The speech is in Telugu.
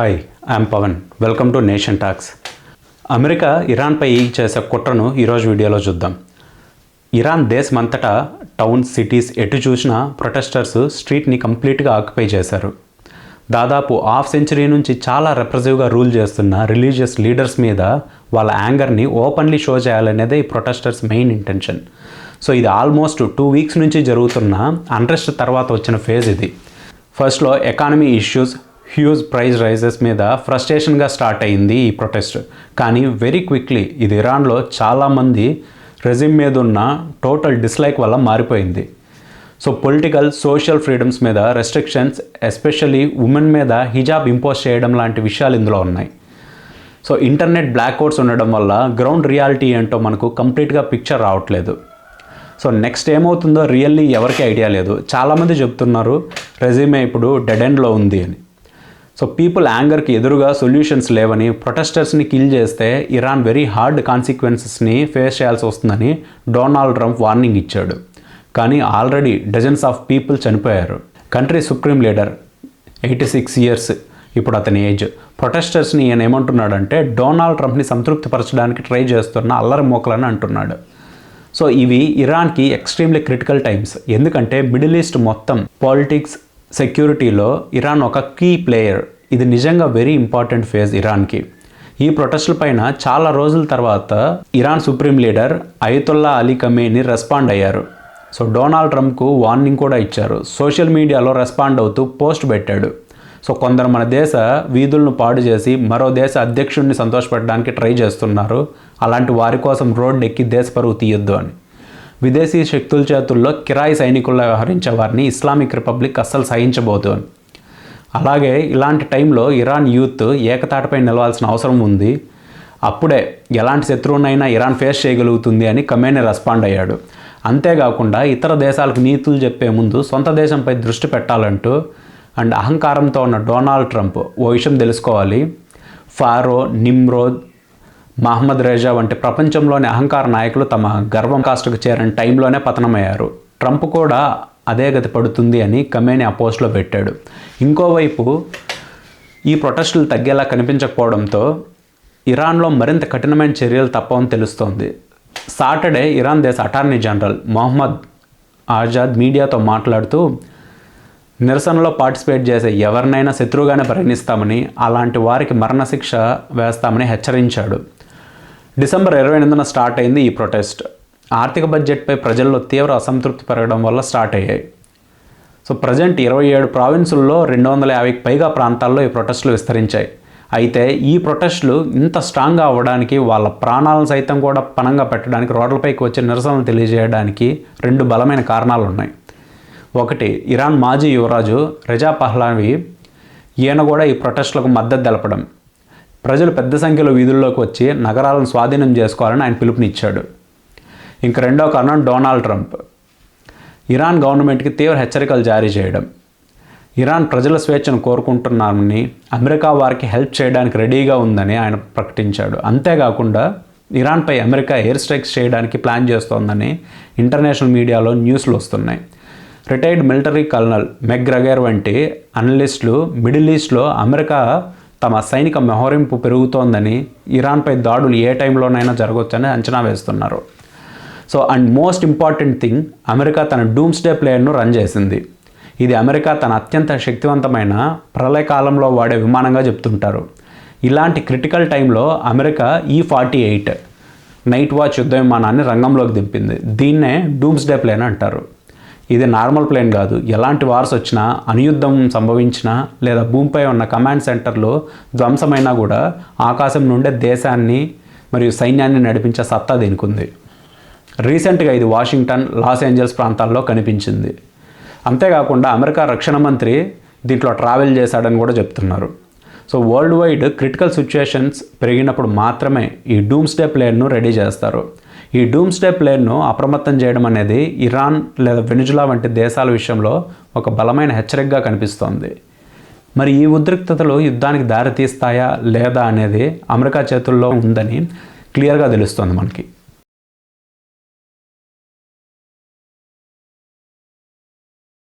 Hi I'm Pavan welcome to nation talks America ఇరాన్పై చేసే కుట్రను ఈరోజు వీడియోలో చూద్దాం. ఇరాన్ దేశమంతటా టౌన్ సిటీస్ ఎటు చూసినా ప్రొటెస్టర్స్ స్ట్రీట్ని కంప్లీట్గా ఆక్యుపై చేశారు. దాదాపు హాఫ్ సెంచరీ నుంచి చాలా రెప్రెసివ్గా రూల్ చేస్తున్న రిలీజియస్ లీడర్స్ మీద వాళ్ళ యాంగర్ని ఓపెన్లీ షో చేయాలనేదే ఈ ప్రొటెస్టర్స్ మెయిన్ ఇంటెన్షన్ సో ఇది ఆల్మోస్ట్ టూ వీక్స్ నుంచి జరుగుతున్న అన్రెస్ట్ తర్వాత వచ్చిన ఫేజ్ ఇది. ఫస్ట్లో economy issues huge price rises మీద ఫ్రస్ట్రేషన్గా స్టార్ట్ అయింది ఈ ప్రొటెస్ట్. కానీ వెరీ క్విక్లీ ఇది ఇరాన్లో చాలామంది రెజిమ్ మీద ఉన్న టోటల్ డిస్లైక్ వల్ల మారిపోయింది. సో పొలిటికల్ సోషల్ ఫ్రీడమ్స్ మీద రెస్ట్రిక్షన్స్ ఎస్పెషల్లీ ఉమెన్ మీద హిజాబ్ ఇంపోజ్ చేయడం లాంటి విషయాలు ఇందులో ఉన్నాయి. సో ఇంటర్నెట్ బ్లాక్అవుట్స్ ఉండడం వల్ల గ్రౌండ్ రియాలిటీ ఏంటో మనకు కంప్లీట్గా పిక్చర్ రావట్లేదు. సో నెక్స్ట్ ఏమవుతుందో రియల్లీ ఎవరికి ఐడియా లేదు. చాలామంది చెప్తున్నారు రెజ్యూమే ఇప్పుడు డెడ్ ఎండ్లో ఉంది అని. సో పీపుల్ యాంగర్కి ఎదురుగా సొల్యూషన్స్ లేవని ప్రొటెస్టర్స్ని కిల్ చేస్తే ఇరాన్ వెరీ హార్డ్ కాన్సిక్వెన్సెస్ని ఫేస్ చేయాల్సి వస్తుందని డొనాల్డ్ ట్రంప్ వార్నింగ్ ఇచ్చాడు. కానీ ఆల్రెడీ డజన్స్ ఆఫ్ పీపుల్ చనిపోయారు. Country supreme leader eighty six years ఇప్పుడు అతని ఏజ్ ప్రొటెస్టర్స్ని ఈయన ఏమంటున్నాడంటే డొనాల్డ్ ట్రంప్ని సంతృప్తిపరచడానికి ట్రై చేస్తున్న అల్లరి మోకలని అంటున్నాడు. సో ఇవి ఇరాన్కి ఎక్స్ట్రీమ్లీ క్రిటికల్ టైమ్స్ ఎందుకంటే మిడిల్ ఈస్ట్ మొత్తం పాలిటిక్స్ సెక్యూరిటీలో ఇరాన్ ఒక కీ ప్లేయర్. ఇది నిజంగా వెరీ ఇంపార్టెంట్ ఫేజ్ ఇరాన్కి. ఈ ప్రొటెస్టుల పైన చాలా రోజుల తర్వాత Iran supreme leader Ayatollah Ali Khamenei respond అయ్యారు. సో డొనాల్డ్ ట్రంప్కు వార్నింగ్ కూడా ఇచ్చారు. సోషల్ మీడియాలో రెస్పాండ్ అవుతూ పోస్ట్ పెట్టాడు. సో కొందరు మన దేశ వీధులను పాడు చేసి మరో దేశ అధ్యక్షుడిని సంతోషపెట్టడానికి ట్రై చేస్తున్నారు. అలాంటి వారి కోసం రోడ్డు ఎక్కి దేశ పరువు తీయొద్దు అని. విదేశీ శక్తుల చేతుల్లో కిరాయి సైనికుల్లో వ్యవహరించే వారిని ఇస్లామిక్ రిపబ్లిక్ అస్సలు సహించబోదు. అలాగే ఇలాంటి టైంలో ఇరాన్ యూత్ ఏకతాటపై నిలవాల్సిన అవసరం ఉంది. అప్పుడే ఎలాంటి శత్రువునైనా ఇరాన్ ఫేస్ చేయగలుగుతుంది అని కమేనే రెస్పాండ్ అయ్యాడు. అంతేకాకుండా ఇతర దేశాలకు నీతులు చెప్పే ముందు సొంత దేశంపై దృష్టి పెట్టాలంటూ అండ్ అహంకారంతో ఉన్న డొనాల్డ్ ట్రంప్ ఓ విషయం తెలుసుకోవాలి. ఫారో నిమ్రోద్ మహమ్మద్ రేజా వంటి ప్రపంచంలోని అహంకార నాయకులు తమ గర్వం కాస్ట్కు చేరిన టైంలోనే పతనమయ్యారు. ట్రంప్ కూడా అదే గతి పడుతుంది అని కమేని ఆ పోస్ట్లో పెట్టాడు. ఇంకోవైపు ఈ ప్రొటెస్టులు తగ్గేలా కనిపించకపోవడంతో ఇరాన్లో మరింత కఠినమైన చర్యలు తప్పవని తెలుస్తోంది. సాటర్డే ఇరాన్ దేశ అటార్నీ జనరల్ మొహమ్మద్ ఆజాద్ మీడియాతో మాట్లాడుతూ నిరసనలో పార్టిసిపేట్ చేసే ఎవరినైనా శత్రువుగానే పరిగణిస్తామని అలాంటి వారికి మరణశిక్ష వేస్తామని హెచ్చరించాడు. డిసెంబర్ ఇరవై ఎనిమిదిన స్టార్ట్ అయింది ఈ ప్రొటెస్ట్ ఆర్థిక బడ్జెట్పై ప్రజల్లో తీవ్ర అసంతృప్తి పెరగడం వల్ల స్టార్ట్ అయ్యాయి. సో ప్రజెంట్ ఇరవై ఏడు ప్రావిన్సుల్లో రెండు వందల యాభైకి పైగా ప్రాంతాల్లో ఈ ప్రొటెస్టులు విస్తరించాయి. అయితే ఈ ప్రొటెస్టులు ఇంత స్ట్రాంగ్గా అవ్వడానికి వాళ్ళ ప్రాణాలను సైతం కూడా పణంగా పెట్టడానికి రోడ్లపైకి వచ్చే నిరసనలు తెలియజేయడానికి రెండు బలమైన కారణాలు ఉన్నాయి. ఒకటి ఇరాన్ మాజీ యువరాజు రజా పహ్లావి ఈయన కూడా ఈ ప్రొటెస్టులకు మద్దతు తెలపడం. ప్రజలు పెద్ద సంఖ్యలో వీధుల్లోకి వచ్చి నగరాలను స్వాధీనం చేసుకోవాలని ఆయన పిలుపునిచ్చాడు. ఇంక రెండో కారణం డొనాల్డ్ ట్రంప్. ఇరాన్ గవర్నమెంట్కి తీవ్ర హెచ్చరికలు జారీ చేయడం. ఇరాన్ ప్రజల స్వేచ్ఛను కోరుకుంటున్నామని అమెరికా వారికి హెల్ప్ చేయడానికి రెడీగా ఉందని ఆయన ప్రకటించాడు. అంతేకాకుండా ఇరాన్పై అమెరికా ఎయిర్ స్ట్రైక్స్ చేయడానికి ప్లాన్ చేస్తోందని ఇంటర్నేషనల్ మీడియాలో న్యూస్లు వస్తున్నాయి. రిటైర్డ్ మిలిటరీ కల్నల్ మెగ్రగర్ వంటి అనలిస్టులు మిడిల్ ఈస్ట్లో అమెరికా తమ సైనిక మెహోరింపు పెరుగుతోందని ఇరాన్పై దాడులు ఏ టైంలోనైనా జరగవచ్చని అంచనా వేస్తున్నారు. So and most important thing America తన డూమ్స్డే ప్లేయర్ను రన్ చేసింది. ఇది అమెరికా తన అత్యంత శక్తివంతమైన ప్రళయకాలంలో వాడే విమానంగా చెప్తుంటారు. ఇలాంటి క్రిటికల్ టైంలో అమెరికా ఈ ఫార్టీ ఎయిట్ నైట్ వాచ్ యుద్ధ విమానాన్ని రంగంలోకి దింపింది. దీన్నే డూమ్స్డే ప్లేన్ అంటారు. ఇది నార్మల్ ప్లేన్ కాదు. ఎలాంటి వార్స్ వచ్చినా అనుయుద్ధం సంభవించినా లేదా భూమిపై ఉన్న కమాండ్ సెంటర్లు ధ్వంసమైనా కూడా ఆకాశం నుండే దేశాన్ని మరియు సైన్యాన్ని నడిపించే సత్తా దీనికి ఉంది రీసెంట్గా ఇది వాషింగ్టన్ లాస్ ఏంజల్స్ ప్రాంతాల్లో కనిపించింది. అంతేకాకుండా అమెరికా రక్షణ మంత్రి దీంట్లో ట్రావెల్ చేశాడని కూడా చెప్తున్నారు. So world wide critical situations పెరిగినప్పుడు మాత్రమే ఈ డూమ్స్డే ప్లేన్ను రెడీ చేస్తారు. ఈ డూమ్స్డే ప్లేన్ను అప్రమత్తం చేయడం అనేది ఇరాన్ లేదా వెనుజులా వంటి దేశాల విషయంలో ఒక బలమైన హెచ్చరికగా కనిపిస్తోంది. మరి ఈ ఉద్రిక్తతలు యుద్ధానికి దారితీస్తాయా లేదా అనేది అమెరికా చేతుల్లో ఉందని క్లియర్గా తెలుస్తోంది మనకి.